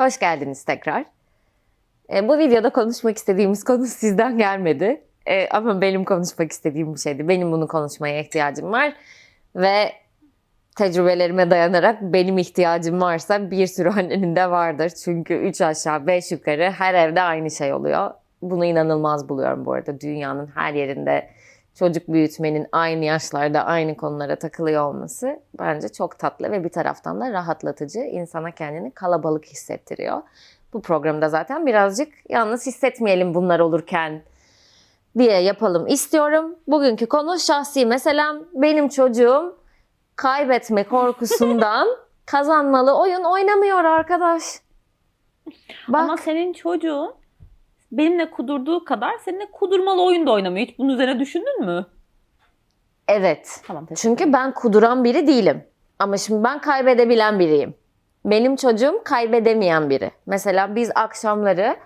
Hoş geldiniz tekrar. E, bu videoda konuşmak istediğimiz konu sizden gelmedi. E, ama benim konuşmak istediğim bir şeydi. Benim bunu konuşmaya ihtiyacım var. Ve tecrübelerime dayanarak benim ihtiyacım varsa bir sürü annenin de vardır. Çünkü 3 aşağı 5 yukarı her evde aynı şey oluyor. Bunu inanılmaz buluyorum bu arada. Dünyanın her yerinde çocuk büyütmenin aynı yaşlarda aynı konulara takılıyor olması bence çok tatlı ve bir taraftan da rahatlatıcı. insana kendini kalabalık hissettiriyor. Bu programda zaten birazcık yalnız hissetmeyelim bunlar olurken diye yapalım istiyorum. Bugünkü konu şahsi meselem. Benim çocuğum kaybetme korkusundan kazanmalı oyun oynamıyor arkadaş. Bak Ama senin çocuğun benimle kudurduğu kadar seninle kudurmalı oyun da oynamıyor. Hiç bunun üzerine düşündün mü? evet. Tamam Çünkü ben kuduran biri değilim. Ama şimdi ben kaybedebilen biriyim. Benim çocuğum kaybedemeyen biri. Mesela biz akşamları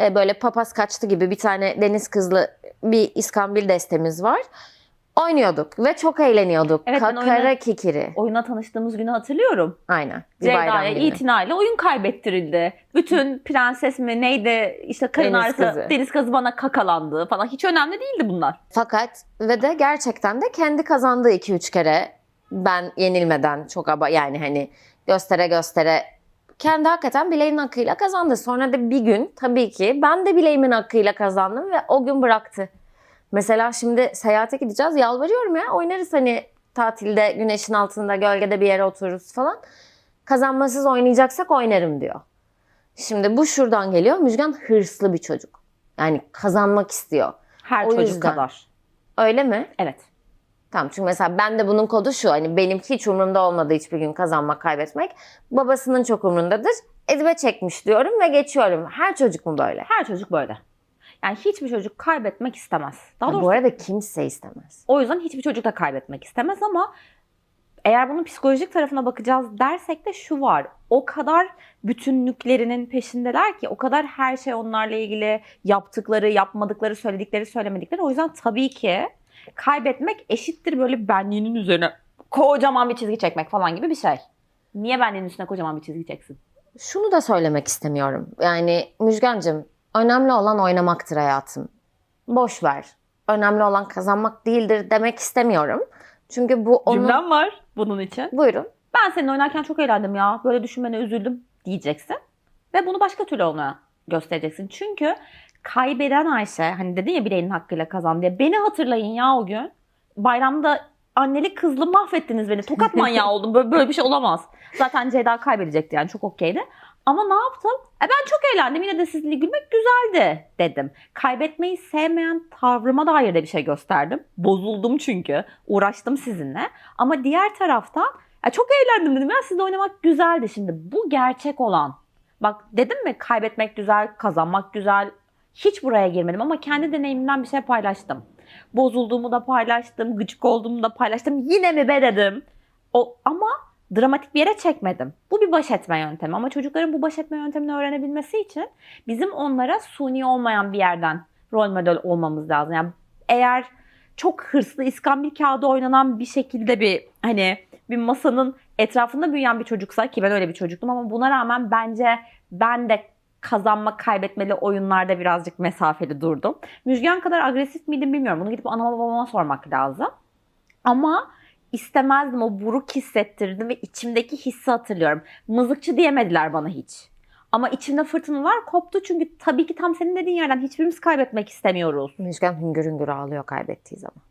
e, böyle papaz kaçtı gibi bir tane deniz kızlı bir iskambil destemiz var. Oynuyorduk ve çok eğleniyorduk. Evet, ben Kakara oyuna- kikiri. Oyuna tanıştığımız günü hatırlıyorum. Aynen. Bir bayram Ceyda'ya günü. itinayla oyun kaybettirildi. Bütün prenses mi neydi işte karın Deniz ağrısı, kızı. deniz kızı bana kakalandı falan. Hiç önemli değildi bunlar. Fakat ve de gerçekten de kendi kazandığı 2-3 kere ben yenilmeden çok aba yani hani göstere göstere kendi hakikaten bileğinin hakkıyla kazandı. Sonra da bir gün tabii ki ben de bileğimin hakkıyla kazandım ve o gün bıraktı. Mesela şimdi seyahate gideceğiz yalvarıyorum ya oynarız hani tatilde güneşin altında gölgede bir yere otururuz falan. Kazanmasız oynayacaksak oynarım diyor. Şimdi bu şuradan geliyor. Müjgan hırslı bir çocuk. Yani kazanmak istiyor. Her O çocuk yüzden. kadar. Öyle mi? Evet. Tamam çünkü mesela ben de bunun kodu şu hani benim hiç umurumda olmadı hiçbir gün kazanmak kaybetmek. Babasının çok umurundadır. Ezbe çekmiş diyorum ve geçiyorum. Her çocuk mu böyle? Her çocuk böyle. Yani hiçbir çocuk kaybetmek istemez. Daha Ha, doğrusu bu arada kimse istemez. O yüzden hiçbir çocuk da kaybetmek istemez ama eğer bunun psikolojik tarafına bakacağız dersek de şu var. O kadar bütünlüklerinin peşindeler ki o kadar her şey onlarla ilgili yaptıkları, yapmadıkları, söyledikleri, söylemedikleri. O yüzden tabii ki kaybetmek eşittir böyle benliğinin üzerine kocaman bir çizgi çekmek falan gibi bir şey. Niye benliğin üstüne kocaman bir çizgi çeksin? Şunu da söylemek istemiyorum. Yani Müjgancığım önemli olan oynamaktır hayatım. Boş ver. Önemli olan kazanmak değildir demek istemiyorum. Çünkü bu onun... Cümlem var bunun için. Buyurun. Ben seninle oynarken çok eğlendim ya. Böyle düşünmene üzüldüm diyeceksin. Ve bunu başka türlü ona göstereceksin. Çünkü kaybeden Ayşe hani dedin ya bileğinin hakkıyla kazan diye. Beni hatırlayın ya o gün. Bayramda annelik kızlı mahvettiniz beni. Tokat manyağı oldum. Böyle, böyle bir şey olamaz. Zaten Ceyda kaybedecekti yani çok okeydi. Ama ne yaptım? E ben çok eğlendim. Yine de sizinle gülmek güzeldi dedim. Kaybetmeyi sevmeyen tavrıma dair de bir şey gösterdim. Bozuldum çünkü. Uğraştım sizinle. Ama diğer taraftan ya çok eğlendim dedim ya sizle oynamak güzeldi şimdi. Bu gerçek olan. Bak dedim mi kaybetmek güzel, kazanmak güzel. Hiç buraya girmedim ama kendi deneyimimden bir şey paylaştım. Bozulduğumu da paylaştım, gıcık olduğumu da paylaştım. Yine mi be dedim. O, ama dramatik bir yere çekmedim. Bu bir baş etme yöntemi ama çocukların bu baş etme yöntemini öğrenebilmesi için bizim onlara suni olmayan bir yerden rol model olmamız lazım. Yani eğer çok hırslı iskambil kağıdı oynanan bir şekilde bir hani bir masanın etrafında büyüyen bir çocuksa ki ben öyle bir çocuktum ama buna rağmen bence ben de kazanma kaybetmeli oyunlarda birazcık mesafeli durdum. Müjgan kadar agresif miydim bilmiyorum. Bunu gidip anama babama sormak lazım. Ama istemezdim o buruk hissettirdim ve içimdeki hissi hatırlıyorum. Mızıkçı diyemediler bana hiç. Ama içimde fırtınalar koptu çünkü tabii ki tam senin dediğin yerden hiçbirimiz kaybetmek istemiyoruz. Müjgan hüngür hüngür ağlıyor kaybettiği zaman.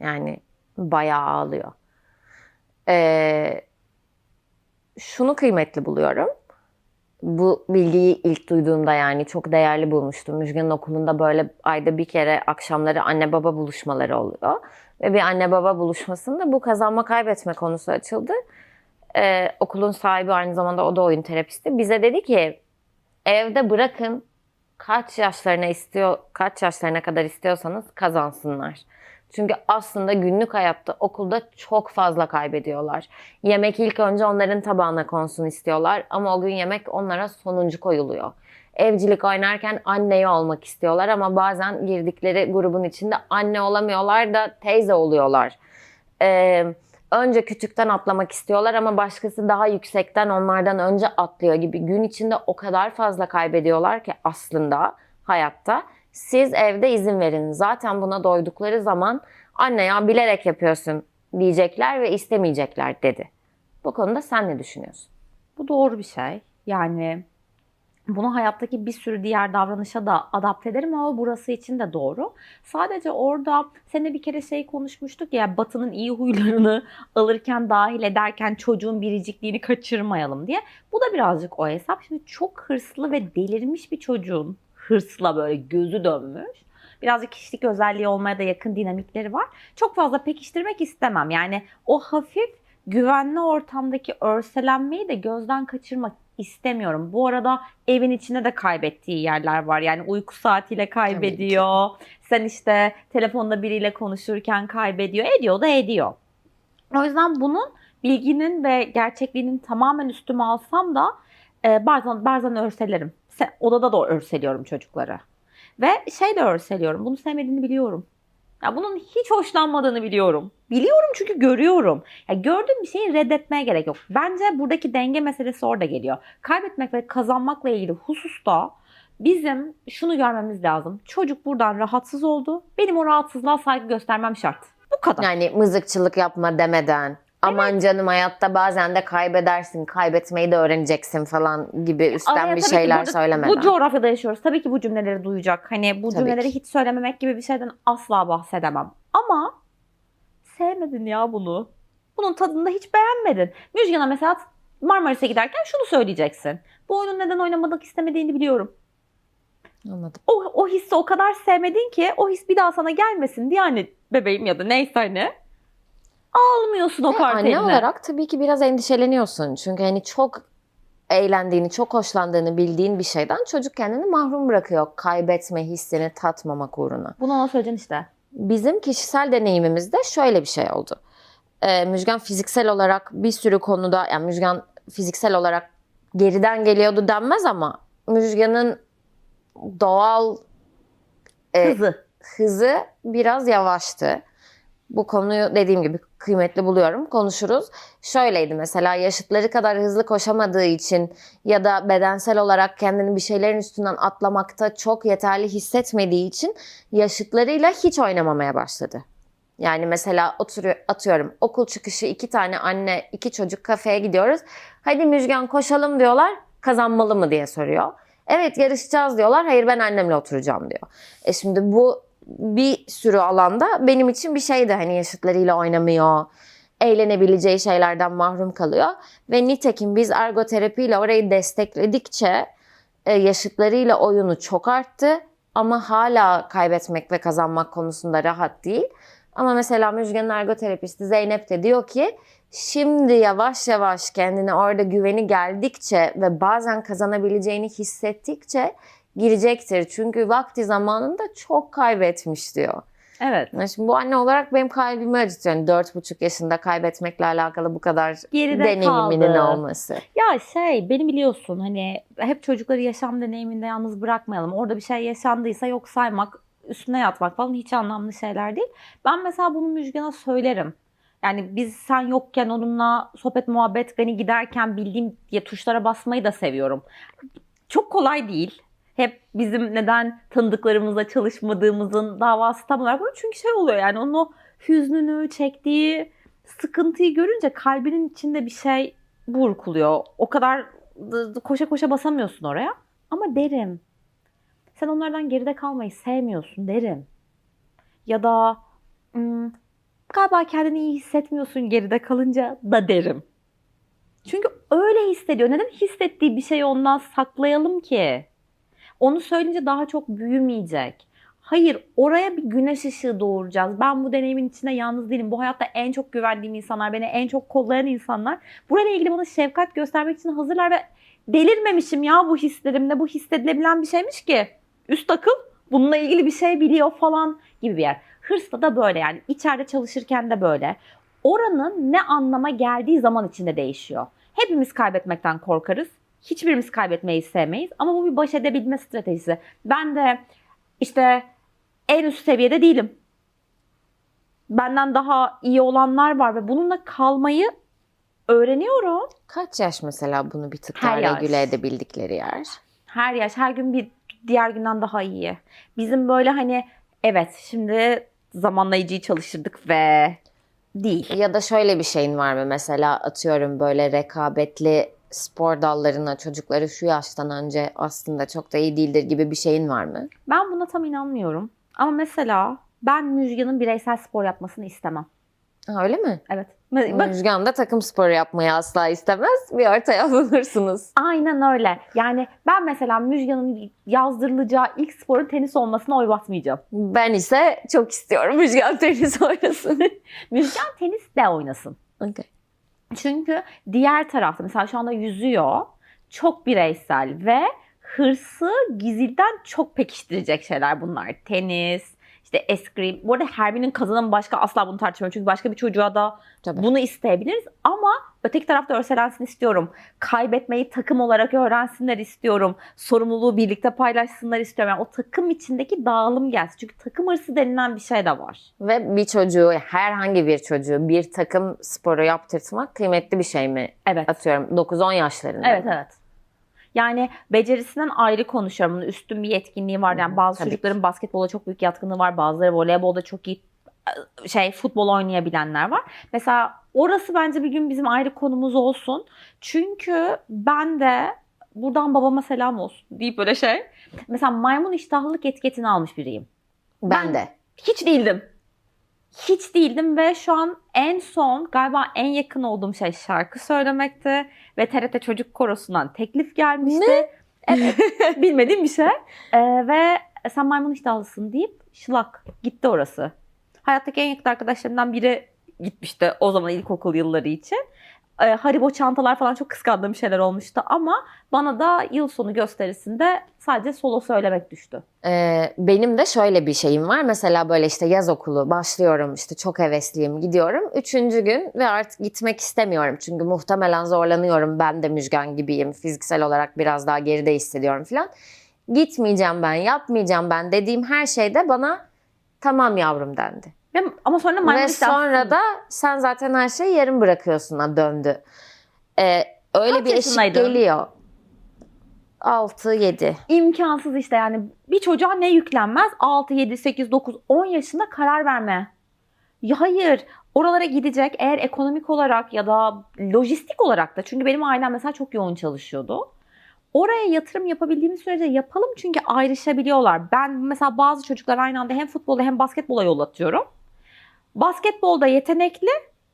Yani bayağı ağlıyor. Ee, şunu kıymetli buluyorum. Bu bilgiyi ilk duyduğumda yani çok değerli bulmuştum. Müjgan'ın okulunda böyle ayda bir kere akşamları anne baba buluşmaları oluyor. Ve bir anne baba buluşmasında bu kazanma kaybetme konusu açıldı. Ee, okulun sahibi aynı zamanda o da oyun terapisti. Bize dedi ki evde bırakın kaç yaşlarına istiyor kaç yaşlarına kadar istiyorsanız kazansınlar. Çünkü aslında günlük hayatta okulda çok fazla kaybediyorlar. Yemek ilk önce onların tabağına konsun istiyorlar ama o gün yemek onlara sonuncu koyuluyor. Evcilik oynarken anneyi olmak istiyorlar ama bazen girdikleri grubun içinde anne olamıyorlar da teyze oluyorlar. Ee, önce küçükten atlamak istiyorlar ama başkası daha yüksekten onlardan önce atlıyor gibi. Gün içinde o kadar fazla kaybediyorlar ki aslında hayatta. Siz evde izin verin. Zaten buna doydukları zaman anne ya bilerek yapıyorsun diyecekler ve istemeyecekler dedi. Bu konuda sen ne düşünüyorsun? Bu doğru bir şey. Yani bunu hayattaki bir sürü diğer davranışa da adapte ederim ama burası için de doğru. Sadece orada seninle bir kere şey konuşmuştuk ya Batı'nın iyi huylarını alırken dahil ederken çocuğun biricikliğini kaçırmayalım diye. Bu da birazcık o hesap. Şimdi çok hırslı ve delirmiş bir çocuğun hırsla böyle gözü dönmüş. Birazcık kişilik özelliği olmaya da yakın dinamikleri var. Çok fazla pekiştirmek istemem. Yani o hafif güvenli ortamdaki örselenmeyi de gözden kaçırmak istemiyorum. Bu arada evin içinde de kaybettiği yerler var. Yani uyku saatiyle kaybediyor. Sen işte telefonda biriyle konuşurken kaybediyor. Ediyor da ediyor. O yüzden bunun bilginin ve gerçekliğinin tamamen üstüme alsam da e, bazen bazen örselerim. Odada da örseliyorum çocukları. Ve şey de örseliyorum. Bunu sevmediğini biliyorum. Ya bunun hiç hoşlanmadığını biliyorum. Biliyorum çünkü görüyorum. Ya gördüğüm bir şeyi reddetmeye gerek yok. Bence buradaki denge meselesi orada geliyor. Kaybetmek ve kazanmakla ilgili hususta bizim şunu görmemiz lazım. Çocuk buradan rahatsız oldu. Benim o rahatsızlığa saygı göstermem şart. Bu kadar. Yani mızıkçılık yapma demeden. Aman canım hayatta bazen de kaybedersin, kaybetmeyi de öğreneceksin falan gibi üstten Araya bir tabii ki şeyler burada- söylemeden. Bu coğrafyada yaşıyoruz. Tabii ki bu cümleleri duyacak. Hani bu Tabii cümleleri hiç söylememek gibi bir şeyden asla bahsedemem. Ama sevmedin ya bunu. Bunun tadını da hiç beğenmedin. Müjgan'a mesela Marmaris'e giderken şunu söyleyeceksin. Bu oyunun neden oynamak istemediğini biliyorum. Anladım. O, o hissi o kadar sevmedin ki o his bir daha sana gelmesin diye hani bebeğim ya da neyse hani almıyorsun o kartı anne eline. olarak tabii ki biraz endişeleniyorsun. Çünkü hani çok eğlendiğini, çok hoşlandığını bildiğin bir şeyden çocuk kendini mahrum bırakıyor. Kaybetme hissini tatmamak uğruna. Bunu ona söyleyeceksin işte. Bizim kişisel deneyimimizde şöyle bir şey oldu. Ee, Müjgan fiziksel olarak bir sürü konuda, yani Müjgan fiziksel olarak geriden geliyordu denmez ama Müjgan'ın doğal e, Hızı. hızı biraz yavaştı. Bu konuyu dediğim gibi kıymetli buluyorum. Konuşuruz. Şöyleydi mesela yaşıtları kadar hızlı koşamadığı için ya da bedensel olarak kendini bir şeylerin üstünden atlamakta çok yeterli hissetmediği için yaşıtlarıyla hiç oynamamaya başladı. Yani mesela oturuyor, atıyorum okul çıkışı iki tane anne, iki çocuk kafeye gidiyoruz. Hadi Müjgan koşalım diyorlar. Kazanmalı mı diye soruyor. Evet yarışacağız diyorlar. Hayır ben annemle oturacağım diyor. E şimdi bu bir sürü alanda benim için bir şeydi. Hani yaşıtlarıyla oynamıyor. Eğlenebileceği şeylerden mahrum kalıyor. Ve nitekim biz ergoterapiyle orayı destekledikçe e, yaşıtlarıyla oyunu çok arttı. Ama hala kaybetmek ve kazanmak konusunda rahat değil. Ama mesela Müjgan'ın ergoterapisti Zeynep de diyor ki şimdi yavaş yavaş kendine orada güveni geldikçe ve bazen kazanabileceğini hissettikçe girecektir. Çünkü vakti zamanında çok kaybetmiş diyor. Evet. Yani Şimdi bu anne olarak benim kalbimi acıtıyor. Yani 4,5 yaşında kaybetmekle alakalı bu kadar Geride deneyiminin kaldı. olması. Ya şey beni biliyorsun hani hep çocukları yaşam deneyiminde yalnız bırakmayalım. Orada bir şey yaşandıysa yok saymak, üstüne yatmak falan hiç anlamlı şeyler değil. Ben mesela bunu Müjgan'a söylerim. Yani biz sen yokken onunla sohbet muhabbet beni giderken bildiğim diye tuşlara basmayı da seviyorum. Çok kolay değil. Hep bizim neden tanıdıklarımızla çalışmadığımızın davası tam olarak bu. Çünkü şey oluyor yani onun o hüznünü çektiği sıkıntıyı görünce kalbinin içinde bir şey burkuluyor. O kadar koşa koşa basamıyorsun oraya. Ama derim. Sen onlardan geride kalmayı sevmiyorsun derim. Ya da "Hmm, galiba kendini iyi hissetmiyorsun geride kalınca da derim. Çünkü öyle hissediyor. Neden hissettiği bir şeyi ondan saklayalım ki? Onu söyleyince daha çok büyümeyecek. Hayır, oraya bir güneş ışığı doğuracağız. Ben bu deneyimin içinde yalnız değilim. Bu hayatta en çok güvendiğim insanlar, beni en çok kollayan insanlar. Burayla ilgili bana şefkat göstermek için hazırlar ve delirmemişim ya bu hislerimle. Bu hissedilebilen bir şeymiş ki. Üst akıl bununla ilgili bir şey biliyor falan gibi bir yer. Hırsla da böyle yani. içeride çalışırken de böyle. Oranın ne anlama geldiği zaman içinde değişiyor. Hepimiz kaybetmekten korkarız. Hiçbirimiz kaybetmeyi sevmeyiz. Ama bu bir baş edebilme stratejisi. Ben de işte en üst seviyede değilim. benden daha iyi olanlar var ve bununla kalmayı öğreniyorum. Kaç yaş mesela bunu bir tık daha yaş. regüle edebildikleri yer? Her yaş, her gün bir diğer günden daha iyi. Bizim böyle hani evet şimdi zamanlayıcıyı çalıştırdık ve değil. Ya da şöyle bir şeyin var mı? Mesela atıyorum böyle rekabetli spor dallarına çocukları şu yaştan önce aslında çok da iyi değildir gibi bir şeyin var mı? Ben buna tam inanmıyorum. Ama mesela ben Müjgan'ın bireysel spor yapmasını istemem. Ha, öyle mi? Evet. Bak Müjgan da takım sporu yapmayı asla istemez. Bir ortaya bulursunuz. aynen öyle. Yani ben mesela Müjgan'ın yazdırılacağı ilk sporun tenis olmasına oy basmayacağım. Ben ise çok istiyorum Müjgan tenis oynasın. Müjgan tenis de oynasın. okay. Çünkü diğer tarafta mesela şu anda yüzüyor. Çok bireysel ve hırsı gizilden çok pekiştirecek şeyler bunlar. Tenis, işte eskrim. Bu arada Herbie'nin kazanımı başka asla bunu tartışmıyorum. Çünkü başka bir çocuğa da Tabii. bunu isteyebiliriz. Ama öteki tarafta örselensin istiyorum. Kaybetmeyi takım olarak öğrensinler istiyorum. Sorumluluğu birlikte paylaşsınlar istiyorum. Yani o takım içindeki dağılım gelsin. Çünkü takım hırsı denilen bir şey de var. Ve bir çocuğu, herhangi bir çocuğu bir takım sporu yaptırtmak kıymetli bir şey mi? Evet. Atıyorum 9-10 yaşlarında. Evet evet. Yani becerisinden ayrı konuşuyorum. Bunun üstün bir yetkinliği var. Yani bazı Tabii çocukların basketbola çok büyük yatkınlığı var. Bazıları voleybolda çok iyi e, şey futbol oynayabilenler var. Mesela orası bence bir gün bizim ayrı konumuz olsun. Çünkü ben de buradan babama selam olsun deyip böyle şey. Mesela maymun iştahlılık etiketini almış biriyim. Ben, Ben- de. Hiç değildim. Hiç değildim ve şu an en son galiba en yakın olduğum şey şarkı söylemekti. Ve TRT Çocuk Korosu'ndan teklif gelmişti. Evet. bilmediğim bir şey. Ee, ve sen maymun iştahlısın deyip şılak gitti orası. Hayattaki en yakın arkadaşlarımdan biri gitmişti o zaman ilkokul yılları için. Ee, Haribo çantalar falan çok kıskandığım şeyler olmuştu ama bana da yıl sonu gösterisinde sadece solo söylemek düştü. Ee, benim de şöyle bir şeyim var. Mesela böyle işte yaz okulu başlıyorum işte çok hevesliyim gidiyorum. Üçüncü gün ve artık gitmek istemiyorum. Çünkü muhtemelen zorlanıyorum. Ben de Müjgan gibiyim. Fiziksel olarak biraz daha geride hissediyorum falan. Gitmeyeceğim ben, yapmayacağım ben dediğim her şeyde bana tamam yavrum dendi. Ve, ama sonra Ve sonra da sen zaten her şeyi yarım bırakıyorsun'a döndü. Ee, öyle Kaç bir eşik yaşındaydın? geliyor. 6-7. imkansız işte yani bir çocuğa ne yüklenmez? 6, 7, 8, 9, 10 yaşında karar verme. Ya hayır oralara gidecek eğer ekonomik olarak ya da lojistik olarak da çünkü benim ailem mesela çok yoğun çalışıyordu. Oraya yatırım yapabildiğimiz sürece yapalım çünkü ayrışabiliyorlar. Ben mesela bazı çocuklar aynı anda hem futbola hem basketbola yol atıyorum. Basketbolda yetenekli,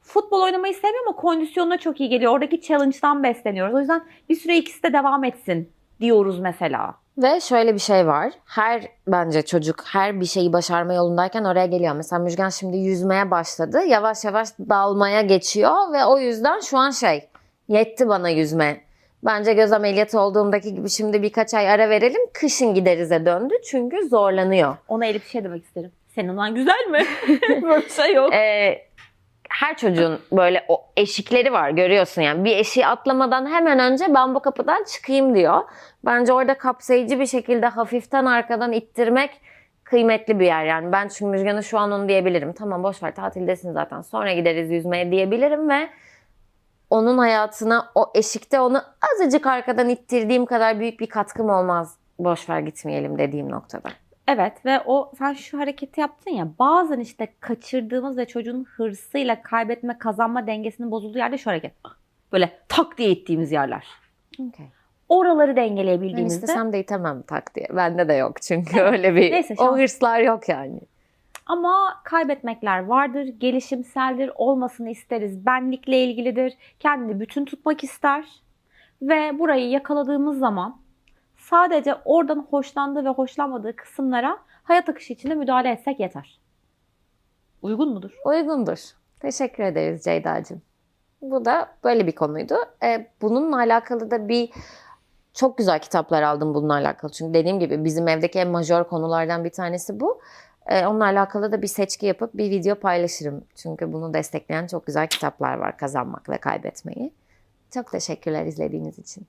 futbol oynamayı sevmiyor ama kondisyonuna çok iyi geliyor. Oradaki challenge'dan besleniyoruz. O yüzden bir süre ikisi de devam etsin diyoruz mesela. Ve şöyle bir şey var. Her bence çocuk her bir şeyi başarma yolundayken oraya geliyor. Mesela Müjgan şimdi yüzmeye başladı. Yavaş yavaş dalmaya geçiyor ve o yüzden şu an şey yetti bana yüzme. Bence göz ameliyatı olduğumdaki gibi şimdi birkaç ay ara verelim. Kışın giderize döndü çünkü zorlanıyor. Ona Elif bir şey demek isterim. Senin olan güzel mi? Böyle bir şey yok. Ee, her çocuğun böyle o eşikleri var görüyorsun yani. Bir eşiği atlamadan hemen önce ben bu kapıdan çıkayım diyor. Bence orada kapsayıcı bir şekilde hafiften arkadan ittirmek kıymetli bir yer. Yani ben çünkü Müjgan'a şu an onu diyebilirim. Tamam boş ver tatildesin zaten sonra gideriz yüzmeye diyebilirim ve onun hayatına o eşikte onu azıcık arkadan ittirdiğim kadar büyük bir katkım olmaz. Boş ver gitmeyelim dediğim noktada. Evet ve o sen şu hareketi yaptın ya bazen işte kaçırdığımız ve çocuğun hırsıyla kaybetme kazanma dengesinin bozulduğu yerde şu hareket. Böyle tak diye ittiğimiz yerler. Okay. Oraları Ben dengeleyebildiğimizde istesem de itemem tak diye. Bende de yok çünkü öyle bir Neyse, o hırslar yok yani. ama kaybetmekler vardır, gelişimseldir, olmasını isteriz, benlikle ilgilidir, kendini bütün tutmak ister ve burayı yakaladığımız zaman sadece oradan hoşlandığı ve hoşlanmadığı kısımlara hayat akışı içinde müdahale etsek yeter. Uygun mudur? Uygundur. Teşekkür ederiz Ceyda'cığım. Bu da böyle bir konuydu. Ee, bununla alakalı da bir çok güzel kitaplar aldım bununla alakalı. Çünkü dediğim gibi bizim evdeki en majör konulardan bir tanesi bu. Ee, onunla alakalı da bir seçki yapıp bir video paylaşırım. Çünkü bunu destekleyen çok güzel kitaplar var kazanmak ve kaybetmeyi. Çok teşekkürler izlediğiniz için.